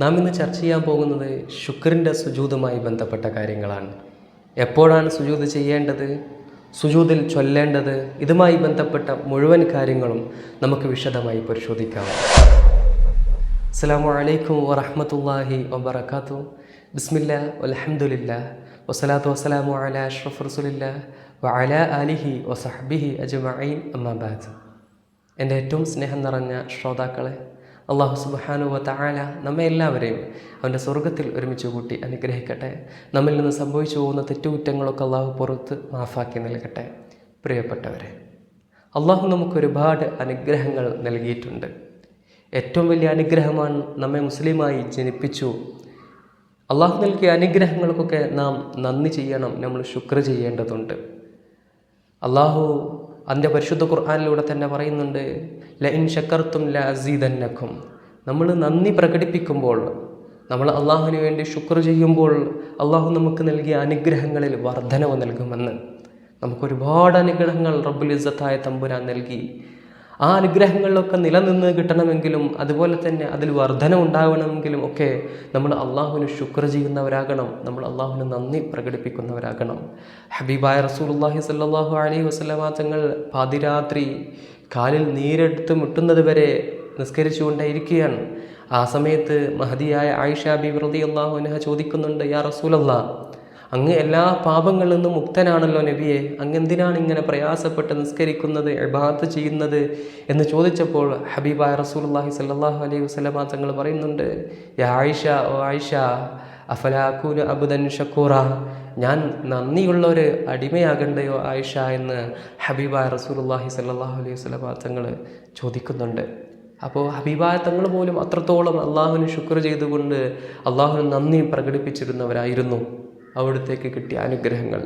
നാം ഇന്ന് ചർച്ച ചെയ്യാൻ പോകുന്നത് ശുക്രന്റെ സുജൂതുമായി ബന്ധപ്പെട്ട കാര്യങ്ങളാണ്. എപ്പോഴാണ് സുജൂത് ചെയ്യേണ്ടത്? സുജൂതിൽ ചൊല്ലേണ്ടത്? ഇതുമായി ബന്ധപ്പെട്ട മുഴുവൻ കാര്യങ്ങളും നമുക്ക് വിശദമായി പരിശോധിക്കാം. അസ്സാം അലൈക്കും വറഹമത്തല്ലാഹി വബർക്കാത്തു ബിസ്മില്ല അലഹമുല്ല വസ്സലാത്തു വസ്സലാമു അല അഷ്റഫ് റസുലില്ല വഅല അലിഹി വസഹബിഹി അജ്മഈൻ. അമ്മാബാദ് എന്റെ ഏറ്റവും സ്നേഹം നിറഞ്ഞ ശ്രോതാക്കളെ അള്ളാഹു സുബാനു വാല നമ്മെ എല്ലാവരെയും അവന്റെ സ്വർഗത്തിൽ ഒരുമിച്ച് കൂട്ടി അനുഗ്രഹിക്കട്ടെ. നമ്മിൽ നിന്ന് സംഭവിച്ചു പോകുന്ന തെറ്റുകുറ്റങ്ങളൊക്കെ അള്ളാഹു പുറത്ത് മാഫാക്കി നൽകട്ടെ. പ്രിയപ്പെട്ടവരെ അള്ളാഹു നമുക്കൊരുപാട് അനുഗ്രഹങ്ങൾ നൽകിയിട്ടുണ്ട്. ഏറ്റവും വലിയ അനുഗ്രഹമാണ് നമ്മെ മുസ്ലിമായി ജനിപ്പിച്ചു. അള്ളാഹു നൽകിയ അനുഗ്രഹങ്ങൾക്കൊക്കെ നാം നന്ദി ചെയ്യണം നമ്മൾ ശുക്ർ ചെയ്യേണ്ടതുണ്ട്. അള്ളാഹു അതിന്റെ പരിശുദ്ധ ഖുർആാനിലൂടെ തന്നെ പറയുന്നുണ്ട് ല ഇൻ ഷക്കർത്തും ല അസീതന്നക്കും നമ്മൾ നന്ദി പ്രകടിപ്പിക്കുമ്പോൾ നമ്മൾ അള്ളാഹുവിന് വേണ്ടി ശുക്ർ ചെയ്യുമ്പോൾ അള്ളാഹു നമുക്ക് നൽകിയ അനുഗ്രഹങ്ങളിൽ വർധനവ് നൽകുമെന്ന്. നമുക്കൊരുപാട് അനുഗ്രഹങ്ങൾ റബ്ബുൽ ഇസത്തായ തമ്പുരാൻ നൽകി. ആ അനുഗ്രഹങ്ങളിലൊക്കെ നിലനിന്ന് കിട്ടണമെങ്കിലും അതുപോലെ തന്നെ അതിൽ വർധന ഉണ്ടാവണമെങ്കിലും ഒക്കെ നമ്മൾ അള്ളാഹുവിന് ശുക്ർ ചെയ്യുന്നവരാകണം. നമ്മൾ അള്ളാഹുവിന് നന്ദി പ്രകടിപ്പിക്കുന്നവരാകണം. ഹബീബായ റസൂലുള്ളാഹി സല്ലാഹു അലൈഹി വസല്ലമ തങ്ങൾ പാതിരാത്രി കാലിൽ നീരെടുത്ത് മുട്ടുന്നത് വരെ നിസ്കരിച്ചുകൊണ്ടേയിരിക്കുകയാണ്. ആ സമയത്ത് മഹതിയായ ആയിഷ ബി റളിയല്ലാഹു അൻഹ ചോദിക്കുന്നുണ്ട് യാ റസൂലല്ലാ അങ്ങ് എല്ലാ പാപങ്ങളിൽ നിന്നും മുക്തനാണല്ലോ നബിയെ. അങ്ങ് എന്തിനാണ് ഇങ്ങനെ പ്രയാസപ്പെട്ട് നിസ്കരിക്കുന്നത് എബാത്ത് ചെയ്യുന്നത് എന്ന് ചോദിച്ചപ്പോൾ ഹബീബായ റസൂലുള്ളാഹി സല്ലാഹു അലൈഹി വസല്ലമ തങ്ങൾ പറയുന്നുണ്ട് ആയിഷ ഓ ആയിഷ അഫലാക്കൂന് അബുദൻ ഷക്കൂറ? ഞാൻ നന്ദിയുള്ള ഒരു അടിമയാകണ്ടയോ ആയിഷ? എന്ന് ഹബീബായ റസൂലുള്ളാഹി സല്ലാഹു അലൈഹി വസല്ലമ തങ്ങൾ ചോദിക്കുന്നുണ്ട്. അപ്പോൾ ഹബീബായ തങ്ങൾ പോലും അത്രത്തോളം അള്ളാഹുവിന് ശുക്ർ ചെയ്തുകൊണ്ട് അള്ളാഹുവിന് നന്ദി പ്രകടിപ്പിച്ചിരുന്നവരായിരുന്നു. അവിടത്തേക്ക് കിട്ടിയ അനുഗ്രഹങ്ങൾ.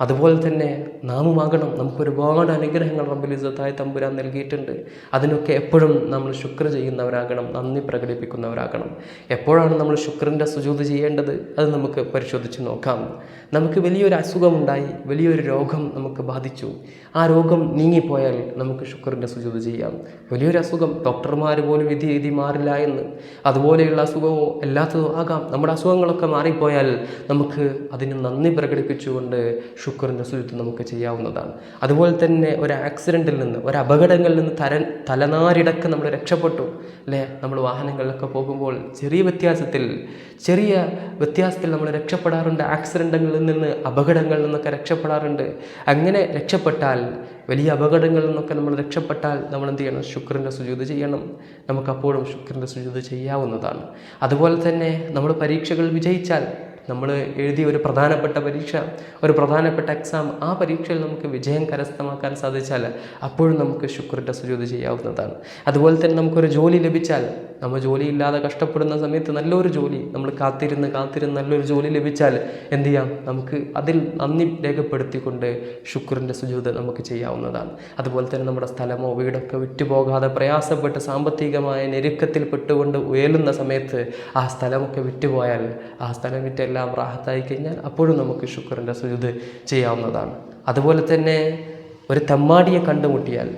അതുപോലെ തന്നെ നാമുമാകണം. നമുക്കൊരുപാട് അനുഗ്രഹങ്ങൾ റബ്ബിൽ ഇസ്സത്തായ തമ്പുരാൻ നൽകിയിട്ടുണ്ട്. അതിനൊക്കെ എപ്പോഴും നമ്മൾ ശുക്ർ ചെയ്യുന്നവരാകണം. നന്ദി പ്രകടിപ്പിക്കുന്നവരാകണം. എപ്പോഴാണ് നമ്മൾ ശുക്രന്റെ സുജൂത് ചെയ്യേണ്ടത്? അത് നമുക്ക് പരിശോധിച്ച് നോക്കാം. നമുക്ക് വലിയൊരു അസുഖമുണ്ടായി വലിയൊരു രോഗം നമുക്ക് ബാധിച്ചു. ആ രോഗം നീങ്ങിപ്പോയാൽ നമുക്ക് ശുക്രന്റെ സുജൂത് ചെയ്യാം. വലിയൊരു അസുഖം ഡോക്ടർമാർ പോലും വിധി എഴുതി മാറില്ല എന്ന്. അതുപോലെയുള്ള അസുഖമോ അല്ലാത്തതോ ആകാം. നമ്മുടെ അസുഖങ്ങളൊക്കെ മാറിപ്പോയാൽ നമുക്ക് അതിന് നന്ദി പ്രകടിപ്പിച്ചുകൊണ്ട് ശുക്രിന്റെ സുജൂത്ത് നമുക്ക് ചെയ്യാവുന്നതാണ്. അതുപോലെ തന്നെ ഒരു ആക്സിഡന്റിൽ നിന്ന് ഒരു അപകടങ്ങളിൽ നിന്ന് തര തലനാരിടക്ക് നമ്മൾ രക്ഷപ്പെട്ടു അല്ലേ? നമ്മൾ വാഹനങ്ങളിലൊക്കെ പോകുമ്പോൾ ചെറിയ വ്യത്യാസത്തിൽ ചെറിയ വ്യത്യാസത്തിൽ നമ്മൾ രക്ഷപ്പെടാറുണ്ട്. ആക്സിഡന്റുകളിൽ നിന്ന് അപകടങ്ങളിൽ നിന്നൊക്കെ രക്ഷപ്പെടാറുണ്ട്. അങ്ങനെ രക്ഷപ്പെട്ടാൽ വലിയ അപകടങ്ങളിൽ നിന്നൊക്കെ നമ്മൾ രക്ഷപ്പെട്ടാൽ നമ്മൾ എന്ത് ചെയ്യണം? ശുക്രന്റെ സുജൂത് ചെയ്യണം. നമുക്കപ്പോഴും ശുക്രന്റെ സുജൂത് ചെയ്യാവുന്നതാണ്. അതുപോലെ തന്നെ നമ്മൾ പരീക്ഷകൾ വിജയിച്ചാൽ നമ്മൾ എഴുതിയ ഒരു പ്രധാനപ്പെട്ട പരീക്ഷ ഒരു പ്രധാനപ്പെട്ട എക്സാം ആ പരീക്ഷയിൽ നമുക്ക് വിജയം കരസ്ഥമാക്കാൻ സാധിച്ചാൽ അപ്പോഴും നമുക്ക് ശുക്രന്റെ സുജൂത് ചെയ്യാവുന്നതാണ്. അതുപോലെ തന്നെ നമുക്കൊരു ജോലി ലഭിച്ചാൽ നമ്മൾ ജോലിയില്ലാതെ കഷ്ടപ്പെടുന്ന സമയത്ത് നല്ലൊരു ജോലി നമ്മൾ കാത്തിരുന്ന് കാത്തിരുന്ന് നല്ലൊരു ജോലി ലഭിച്ചാൽ എന്ത് ചെയ്യാം? നമുക്ക് അതിൽ നന്ദി രേഖപ്പെടുത്തിക്കൊണ്ട് ശുക്രന്റെ സുജൂത നമുക്ക് ചെയ്യാവുന്നതാണ്. അതുപോലെ തന്നെ നമ്മുടെ സ്ഥലമോ വീടൊക്കെ വിറ്റുപോകാതെ പ്രയാസപ്പെട്ട് സാമ്പത്തികമായ ഞെരുക്കത്തിൽ പെട്ടുകൊണ്ട് ഉയലുന്ന സമയത്ത് ആ സ്ഥലമൊക്കെ വിറ്റുപോയാൽ ആ സ്ഥലം വിറ്റെല്ലാം റാഹത്തായി കഴിഞ്ഞാൽ അപ്പോഴും നമുക്ക് ശുക്രന്റെ സുജൂത് ചെയ്യാവുന്നതാണ്. അതുപോലെ തന്നെ ഒരു തെമ്മാടിയെ കണ്ടുമുട്ടിയാൽ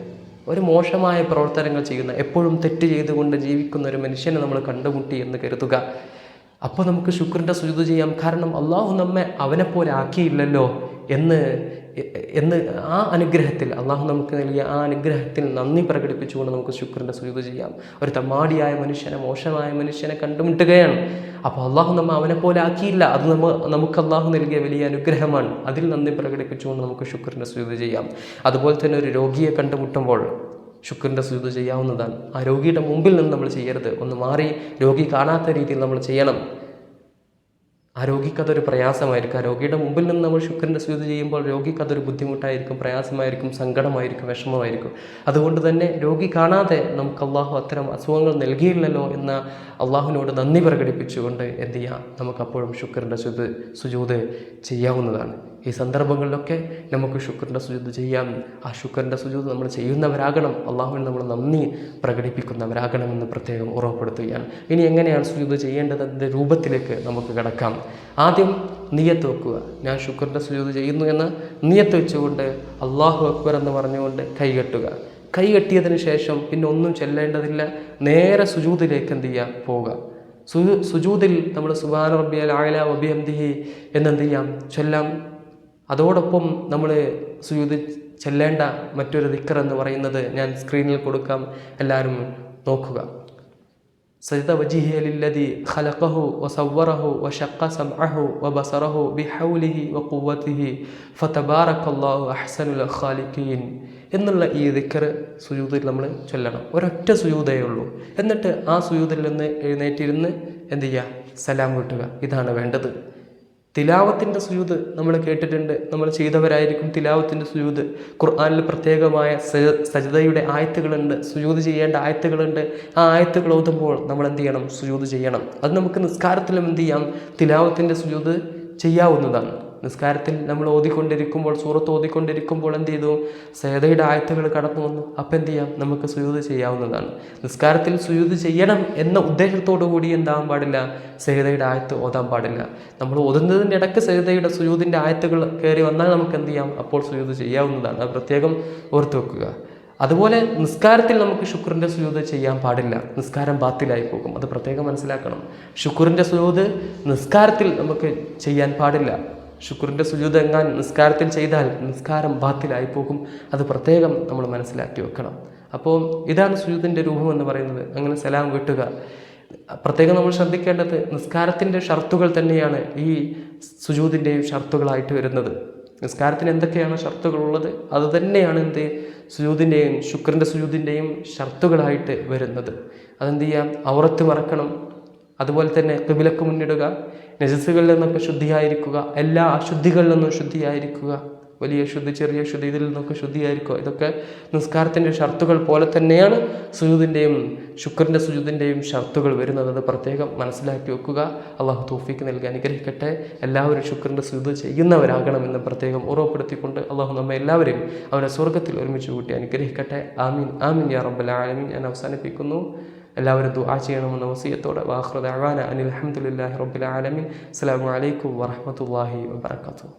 ഒരു മോശമായ പ്രവർത്തനങ്ങൾ ചെയ്യുന്ന എപ്പോഴും തെറ്റ് ചെയ്തുകൊണ്ട് ജീവിക്കുന്ന ഒരു മനുഷ്യനെ നമ്മൾ കണ്ടുമുട്ടി എന്ന് കരുതുക. അപ്പോൾ നമുക്ക് ശുക്രന്റെ സുചിത ചെയ്യാം. കാരണം അള്ളാഹു നമ്മെ അവനെപ്പോലെ ആക്കിയില്ലല്ലോ. എന്ന് എന്ന് ആ അനുഗ്രഹത്തിൽ അള്ളാഹു നമുക്ക് നൽകിയ ആ അനുഗ്രഹത്തിൽ നന്ദി പ്രകടിപ്പിച്ചുകൊണ്ട് നമുക്ക് ശുക്രന്റെ സുജൂത് ചെയ്യാം. ഒരു തമ്മാടിയായ മനുഷ്യനെ മോശമായ മനുഷ്യനെ കണ്ടുമുട്ടുകയാണ്. അപ്പോൾ അള്ളാഹു നമ്മ അവനെ പോലെ ആക്കിയില്ല. അത് നമ്മ നമുക്ക് അള്ളാഹു നൽകിയ വലിയ അനുഗ്രഹമാണ്. അതിൽ നന്ദി പ്രകടിപ്പിച്ചുകൊണ്ട് നമുക്ക് ശുക്രന്റെ സുജൂത് ചെയ്യാം. അതുപോലെ തന്നെ ഒരു രോഗിയെ കണ്ടുമുട്ടുമ്പോൾ ശുക്രന്റെ സുജൂത് ചെയ്യാവുന്നതാണ്. ആ രോഗിയുടെ മുമ്പിൽ നിന്ന് നമ്മൾ ചെയ്യരുത്. ഒന്ന് മാറി രോഗി കാണാത്ത രീതിയിൽ നമ്മൾ ചെയ്യണം. ആ രോഗിക്കതൊരു പ്രയാസമായിരിക്കും. ആ രോഗിയുടെ മുമ്പിൽ നിന്ന് നമ്മൾ ശുക്രന്റെ സ്തുതി ചെയ്യുമ്പോൾ രോഗിക്കതൊരു ബുദ്ധിമുട്ടായിരിക്കും പ്രയാസമായിരിക്കും സങ്കടമായിരിക്കും വിഷമമായിരിക്കും. അതുകൊണ്ട് തന്നെ രോഗി കാണാതെ നമുക്ക് അള്ളാഹു അത്തരം അസുഖങ്ങൾ നൽകിയില്ലല്ലോ എന്ന അള്ളാഹുവിനോട് നന്ദി പ്രകടിപ്പിച്ചുകൊണ്ട് എന്ത് ചെയ്യാം? നമുക്കപ്പോഴും ശുക്രന്റെ സുജ് സുജൂത് ചെയ്യാവുന്നതാണ്. ഈ സന്ദർഭങ്ങളിലൊക്കെ നമുക്ക് ശുക്രന്റെ സുജൂത് ചെയ്യാം. ആ ശുക്രന്റെ സുജൂത് നമ്മൾ ചെയ്യുന്നവരാകണം. അള്ളാഹുവിന് നമ്മൾ നന്ദി പ്രകടിപ്പിക്കുന്നവരാകണമെന്ന് പ്രത്യേകം ഉറപ്പെടുത്തുകയാണ് ഇനി എങ്ങനെയാണ് സുജൂത് ചെയ്യേണ്ടത്? അതിന്റെ രൂപത്തിലേക്ക് നമുക്ക് കിടക്കാം. ആദ്യം നിയത്ത് വെക്കുക. ഞാൻ ശുക്രന്റെ സുജൂത് ചെയ്യുന്നു എന്ന് നിയത്ത് വെച്ചുകൊണ്ട് അള്ളാഹു അക്ബർ എന്ന് പറഞ്ഞുകൊണ്ട് കൈകെട്ടുക കൈ കെട്ടിയതിന് ശേഷം പിന്നെ ഒന്നും ചെല്ലേണ്ടതില്ല. നേരെ സുജൂതിലേക്ക് എന്ത് ചെയ്യുക? പോവുക. സുജൂതിൽ നമ്മൾ സുബാന റബ്ബിയൽ ആല വബിഹംദിഹി എന്നെന്ത് ചെയ്യാം? ചൊല്ലാം. അതോടൊപ്പം നമ്മൾ സുയൂത് ചെല്ലേണ്ട മറ്റൊരു ദിക്കർ എന്ന് പറയുന്നത് ഞാൻ സ്ക്രീനിൽ കൊടുക്കാം. എല്ലാവരും നോക്കുക. സജിത വജിഹിയലില്ലതി ഖലഖഹു വസവ്വറഹു വഷക്ക സംഅഹു വബസറഹു ബിഹൗലിഹി വഖുവത്തിഹി ഫതബാറക്കല്ലാഹു അഹ്സനുൽ ഖാലിഖീൻ എന്നുള്ള ഈ ദിക്കർ സുയൂതിൽ നമ്മൾ ചൊല്ലണം. ഒരൊറ്റ സുയൂതേ ഉള്ളൂ. എന്നിട്ട് ആ സുയൂതിൽ നിന്ന് എഴുന്നേറ്റിരുന്ന് എന്ത് ചെയ്യുക? സലാം കൂട്ടുക. ഇതാണ് വേണ്ടത്. തിലാവത്തിന്റെ സുയൂത് നമ്മൾ കേട്ടിട്ടുണ്ട്. നമ്മൾ ചെയ്തവരായിരിക്കും തിലാവത്തിന്റെ സുയൂത് ഖുർആാനിൽ പ്രത്യേകമായ സ- സജദയുടെ ആയത്തുകളുണ്ട്. സുയൂത് ചെയ്യേണ്ട ആയത്തുകളുണ്ട്. ആ ആയത്തുകൾ ഓതുമ്പോൾ നമ്മൾ എന്ത് ചെയ്യണം? സുയൂത് ചെയ്യണം. അത് നമുക്ക് നിസ്കാരത്തിലും എന്ത് ചെയ്യാം? തിലാവത്തിന്റെ സുയൂത് ചെയ്യാവുന്നതാണ്. നിസ്കാരത്തിൽ നമ്മൾ ഓതിക്കൊണ്ടിരിക്കുമ്പോൾ സൂറത്ത് ഓതിക്കൊണ്ടിരിക്കുമ്പോൾ എന്ത് ചെയ്തു? സേതയുടെ ആയത്തുകൾ കടന്നു വന്നു. അപ്പം എന്ത് ചെയ്യാം? നമുക്ക് സുയൂത് ചെയ്യാവുന്നതാണ്. നിസ്കാരത്തിൽ സുയൂത് ചെയ്യണം എന്ന ഉദ്ദേശത്തോടു കൂടി എന്താകാൻ പാടില്ല? സേതയുടെ ആയത്ത് ഓതാൻ പാടില്ല. നമ്മൾ ഓതുന്നതിന്റെ ഇടയ്ക്ക് സേതയുടെ സുയൂതിന്റെ ആയത്തുകൾ കയറി വന്നാൽ നമുക്ക് എന്ത് ചെയ്യാം? അപ്പോൾ സുയൂത് ചെയ്യാവുന്നതാണ്. അത് പ്രത്യേകം ഓർത്തു വെക്കുക. അതുപോലെ നിസ്കാരത്തിൽ നമുക്ക് ശുക്രന്റെ സുയൂത് ചെയ്യാൻ പാടില്ല. നിസ്കാരം ബാത്തിലായി പോകും. അത് പ്രത്യേകം മനസ്സിലാക്കണം. ശുക്രന്റെ സുയൂത് നിസ്കാരത്തിൽ നമുക്ക് ചെയ്യാൻ പാടില്ല. ശുക്രിന്റെ സുജൂതെങ്ങാൻ നിസ്കാരത്തിൽ ചെയ്താൽ നിസ്കാരം ബാത്തിലായി പോകും. അത് പ്രത്യേകം നമ്മൾ മനസ്സിലാക്കി വെക്കണം. അപ്പോൾ ഇതാണ് സുജൂതിന്റെ രൂപം എന്ന് പറയുന്നത്. അങ്ങനെ സലാം വീട്ടുക. പ്രത്യേകം നമ്മൾ ശ്രദ്ധിക്കേണ്ടത് നിസ്കാരത്തിന്റെ ഷർത്തുകൾ തന്നെയാണ് ഈ സുജൂതിന്റെയും ഷർത്തുകളായിട്ട് വരുന്നത്. നിസ്കാരത്തിന് എന്തൊക്കെയാണ് ഷർത്തുകളുള്ളത്? അത് തന്നെയാണ് എന്ത്? സുജൂതിന്റെയും ശുക്രന്റെ സുജൂതിന്റെയും ഷർത്തുകളായിട്ട് വരുന്നത്. അതെന്ത് ചെയ്യാം ഔറത്ത് മറക്കണം. അതുപോലെ തന്നെ കിബിലക്ക് മുന്നിടുക നജസുകളിൽ നിന്നൊക്കെ ശുദ്ധിയായിരിക്കുക എല്ലാ അശുദ്ധികളിൽ നിന്നും ശുദ്ധിയായിരിക്കുക വലിയ ശുദ്ധി ചെറിയ ശുദ്ധി ഇതിൽ നിന്നൊക്കെ ശുദ്ധിയായിരിക്കുക. ഇതൊക്കെ നിസ്കാരത്തിന്റെ ഷർത്തുകൾ പോലെ തന്നെയാണ് സുജൂതിന്റെയും ശുക്രന്റെ സുജൂതിന്റെയും ഷർത്തുകൾ വരുന്നത്. അത് പ്രത്യേകം മനസ്സിലാക്കി വെക്കുക. അള്ളാഹു തോഫിക്ക് നൽകി അനുഗ്രഹിക്കട്ടെ. എല്ലാവരും ശുക്രന്റെ സുജൂത് ചെയ്യുന്നവരാകണമെന്ന് പ്രത്യേകം ഉറവപ്പെടുത്തിക്കൊണ്ട് അള്ളാഹു നമ്മെ എല്ലാവരെയും അവരെ സ്വർഗത്തിൽ ഒരുമിച്ച് കൂട്ടി അനുഗ്രഹിക്കട്ടെ. ആമീൻ. ആമീൻ യാ റബ്ബൽ ആലമീൻ. ഞാൻ അവസാനിപ്പിക്കുന്നു. എല്ലാവരും ദുആ ചെയ്യണമെന്ന വസിയത്തോടെ വാഹൃദ അവാന അനിൽ അഹമ്മദില്ലാഹി റബ്ബിൽ ആലമീൻ അസ്സലാമു അലൈക്കും വറഹ്മത്തുള്ളാഹി വബറകാതുഹു